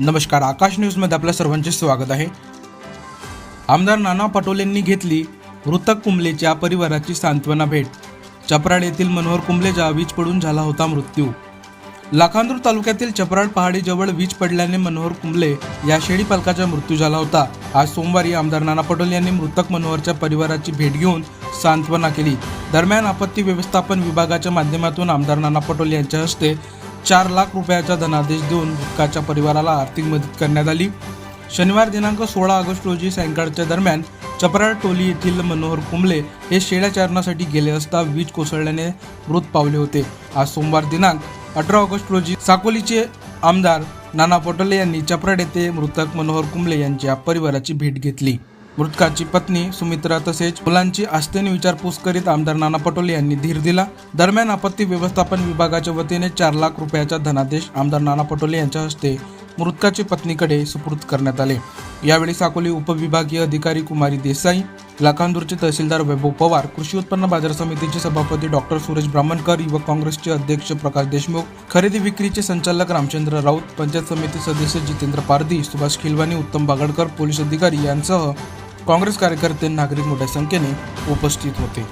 नमस्कार आकाश न्यूजमध्ये आपल्या सर्वांचे स्वागत आहे. आमदार नाना पटोलेंनी घेतली मृतक कुंबलेच्या परिवाराची सांत्वना भेट. चपराड येथील मनोहर कुंबलेचा वीज पडून झाला होता मृत्यू. लाखांदूर तालुक्यातील चपराड पहाडीजवळ वीज पडल्याने मनोहर कुंबले या शेळी पालकाचा मृत्यू झाला होता. आज सोमवारी आमदार नाना पटोले यांनी मृतक मनोहरच्या परिवाराची भेट घेऊन सांत्वना केली. दरम्यान आपत्ती व्यवस्थापन विभागाच्या माध्यमातून आमदार नाना पटोले यांच्या हस्ते चार लाख रुपयाचा धनादेश देऊन मृतकाच्या परिवाराला आर्थिक मदत करण्यात आली. शनिवार दिनांक सोळा ऑगस्ट रोजी सायंकाळच्या दरम्यान चपराळ टोली येथील मनोहर कुंबले हे शेळ्या चारणासाठी गेले असता वीज कोसळल्याने मृत पावले होते. आज सोमवार दिनांक अठरा ऑगस्ट रोजी साकोलीचे आमदार नाना पटोले यांनी चपराड येथे मृतक मनोहर कुंबले यांच्या परिवाराची भेट घेतली. मृतकाची पत्नी सुमित्रा तसेच मुलांची आस्थेने विचारपूस करीत आमदार नाना पटोले यांनी धीर दिला. दरम्यान आपत्ती व्यवस्थापन विभागाच्या वतीने चार लाख रुपयाचा धनादेश आमदार नाना पटोले यांच्या हस्ते मृतकाची पत्नीकडे सुपूर्द करण्यात आले. यावेळी साकोली उपविभागीय अधिकारी कुमारी देसाई लाखांदूरचे तहसीलदार वैभव पवार कृषी उत्पन्न बाजार समितीचे सभापती डॉक्टर सुरेश ब्राह्मणकर युवक काँग्रेसचे अध्यक्ष प्रकाश देशमुख खरेदी विक्रीचे संचालक रामचंद्र राऊत पंचायत समिती सदस्य जितेंद्र पारधी सुभाष खिलवानी उत्तम बागडकर पोलीस अधिकारी यांसह काँग्रेस कार्यकर्ते नागरिक मोठ्या संख्येने उपस्थित होते.